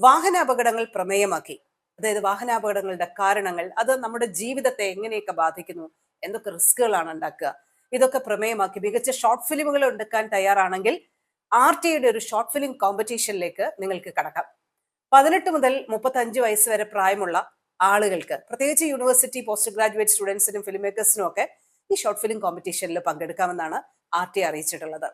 വാഹനാപകടങ്ങൾ പ്രമേയമാക്കി. അതായത് വാഹനാപകടങ്ങളുടെ കാരണങ്ങൾ അത് നമ്മുടെ ജീവിതത്തെ എങ്ങനെയൊക്കെ ബാധിക്കുന്നു എന്തൊക്കെ റിസ്കുകളാണ് ഉണ്ടാക്കുക ഇതൊക്കെ പ്രമേയമാക്കി. മികച്ച ഷോർട്ട് ഫിലിമുകൾ എടുക്കാൻ തയ്യാറാണെങ്കിൽ ആർ ടിയുടെ ഒരു ഷോർട്ട് ഫിലിം കോമ്പറ്റീഷനിലേക്ക് നിങ്ങൾക്ക് കടക്കാം. പതിനെട്ട് മുതൽ മുപ്പത്തഞ്ച് വയസ്സ് വരെ പ്രായമുള്ള ആളുകൾക്ക് പ്രത്യേകിച്ച് യൂണിവേഴ്സിറ്റി പോസ്റ്റ് ഗ്രാജുവേറ്റ് സ്റ്റുഡൻസിനും ഫിലിം മേക്കേഴ്സിനും ഒക്കെ ഈ ഷോർട്ട് ഫിലിം കോമ്പറ്റീഷനിൽ പങ്കെടുക്കാമെന്നാണ് ആർ ടി അറിയിച്ചിട്ടുള്ളത്.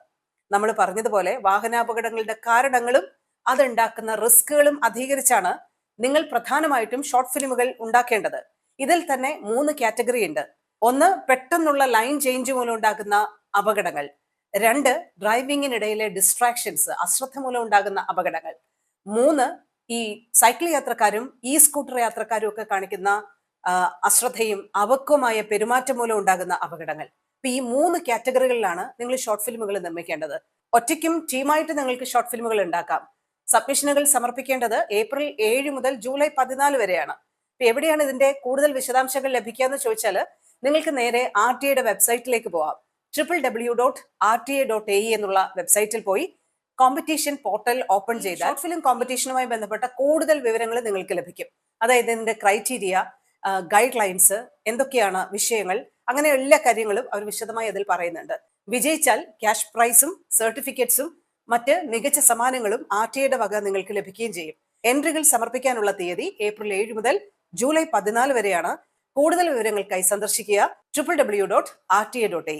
നമ്മൾ പറഞ്ഞതുപോലെ വാഹനാപകടങ്ങളുടെ കാരണങ്ങളും അതുണ്ടാക്കുന്ന റിസ്കുകളും അധികരിച്ചാണ് നിങ്ങൾ പ്രധാനമായിട്ടും ഷോർട്ട് ഫിലിമുകൾ ഉണ്ടാക്കേണ്ടത്. ഇതിൽ തന്നെ മൂന്ന് കാറ്റഗറി ഉണ്ട്. ഒന്ന് പെട്ടെന്നുള്ള ലൈൻ ചേഞ്ച് മൂലം ഉണ്ടാകുന്ന അപകടങ്ങൾ. രണ്ട് ഡ്രൈവിംഗിനിടയിലെ ഡിസ്ട്രാക്ഷൻസ് അശ്രദ്ധ മൂലം ഉണ്ടാകുന്ന അപകടങ്ങൾ. മൂന്ന് ഈ സൈക്കിൾ യാത്രക്കാരും ഈ സ്കൂട്ടർ യാത്രക്കാരും ഒക്കെ കാണിക്കുന്ന അശ്രദ്ധയും അവക്കുമായ പെരുമാറ്റം മൂലം ഉണ്ടാകുന്ന അപകടങ്ങൾ. അപ്പൊ ഈ മൂന്ന് കാറ്റഗറികളിലാണ് നിങ്ങൾ ഷോർട്ട് ഫിലിമുകൾ നിർമ്മിക്കേണ്ടത്. ഒറ്റയ്ക്കും ടീമായിട്ട് നിങ്ങൾക്ക് ഷോർട്ട് ഫിലിമുകൾ ഉണ്ടാക്കാം. സബ്മിഷനുകൾ സമർപ്പിക്കേണ്ടത് ഏപ്രിൽ ഏഴ് മുതൽ ജൂലൈ പതിനാല് വരെയാണ്. ഇപ്പൊ എവിടെയാണ് ഇതിന്റെ കൂടുതൽ വിശദാംശങ്ങൾ ലഭിക്കുക എന്ന് ചോദിച്ചാൽ നിങ്ങൾക്ക് നേരെ ആർ ടി ഐയുടെ വെബ്സൈറ്റിലേക്ക് പോവാം. Triple W dot R T I dot A എന്നുള്ള വെബ്സൈറ്റിൽ പോയി കോമ്പറ്റീഷൻ പോർട്ടൽ ഓപ്പൺ ചെയ്താൽ ഷോർട്ട് ഫിലിം കോമ്പറ്റീഷനുമായി ബന്ധപ്പെട്ട കൂടുതൽ വിവരങ്ങൾ നിങ്ങൾക്ക് ലഭിക്കും. അതായത് ഇതിന്റെ ക്രൈറ്റീരിയ ഗൈഡ് ലൈൻസ് എന്തൊക്കെയാണ് വിഷയങ്ങൾ അങ്ങനെ എല്ലാ കാര്യങ്ങളും അവർ വിശദമായി അതിൽ പറയുന്നുണ്ട്. വിജയിച്ചാൽ ക്യാഷ് പ്രൈസും സർട്ടിഫിക്കറ്റ്സും മറ്റ് മികച്ച സമ്മാനങ്ങളും ആർ വക നിങ്ങൾക്ക് ലഭിക്കുകയും ചെയ്യും. എൻട്രികൾ സമർപ്പിക്കാനുള്ള തീയതി ഏപ്രിൽ ഏഴ് മുതൽ ജൂലൈ പതിനാല് വരെയാണ്. കൂടുതൽ വിവരങ്ങൾക്കായി സന്ദർശിക്കുക triple W dot R T A dot A